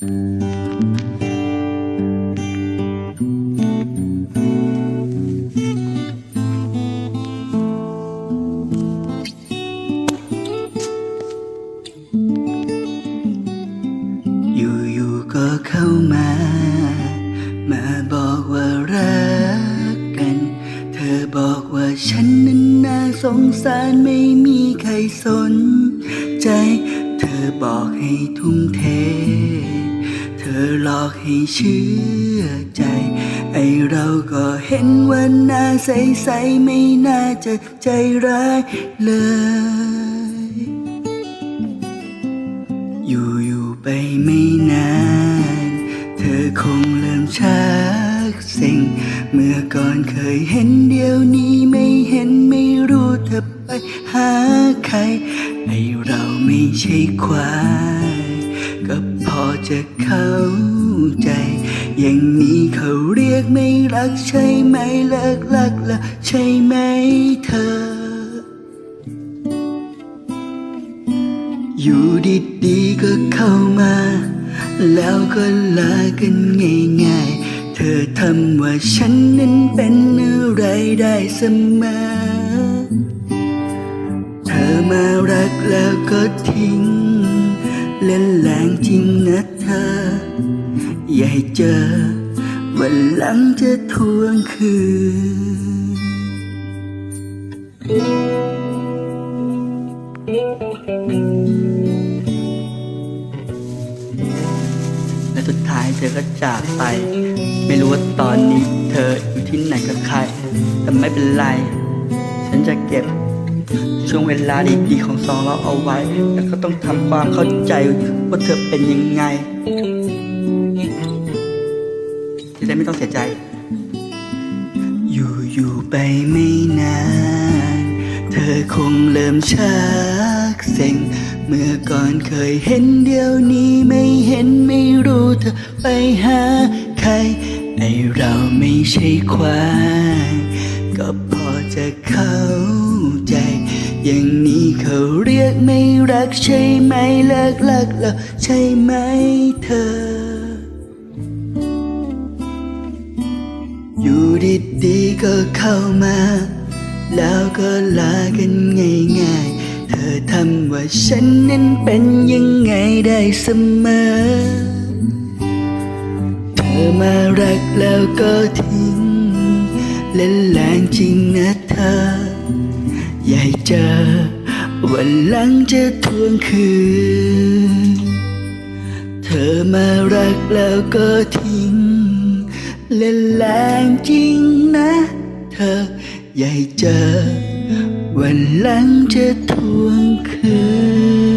อยู่ๆก็เข้ามา มาบอกว่ารักกัน เธอบอกว่าฉันนั้นน่าสงสารไม่มีใครสนใจ เธอบอกให้ทุ่มเท อหลอกให้เชื่อใจ ไอเราก็เห็นว่าน่าใสๆไม่น่าจะใจร้ายเลยอยู่อยู่ๆไปไม่นาน เธอคงเริ่มชักสิ่งเมื่อก่อนเคยเห็นเดียวนี้ไม่เห็นไม่รู้เธอไปหาใคร ไอเราไม่ใช่ควาย จะเข้าใจ อย่างนี้เขาเรียกไม่รักใช่ไหมเลิกลักละใช่ไหมเธอ อยู่ดีๆก็เข้ามา แล้วก็ลากันง่ายๆ เธอทำว่าฉันนั้นเป็นอะไรได้เสมอ เธอมารักแล้วก็ทิ้ง เล่นแรงจริงนะเธอ อย่าให้เจอ วันหลังจะทวงคืน และสุดท้ายเธอก็จากไป ไม่รู้ว่าตอนนี้เธออยู่ที่ไหนกับใคร แต่ไม่เป็นไร ฉันจะเก็บ ช่วงเวลาดีๆของสองเราเอาไว้ แล้วก็ต้องทำความเข้าใจว่าเธอเป็นยังไงจะได้ไม่ต้องเสียใจ อยู่อยู่ๆไปไม่นาน เธอคงเริ่มชักเซ็งเมื่อก่อนเคยเห็นเดี๋ยวนี้ไม่เห็นไม่รู้เธอไปหาใคร ไอเราไม่ใช่ควายก็พอจะเข้า อย่างนี้เขาเรียกไม่รักใช่ไหมเลิกลักแล้วใช่ไหมเธอ อยู่ดีๆก็เข้ามา แล้วก็ลากันง่ายๆ เธอทำว่าฉันนั้นเป็นยังไงได้เสมอ เธอมารักแล้วก็ทิ้งเล่นแรงจริงนะเธอ อยาให้เจอ วันหลังจะทวงคืน เธอมารักแล้วก็ทิ้ง เล่นแรงจริงนะ เธออยาให้เจอ วันหลังจะทวงคืน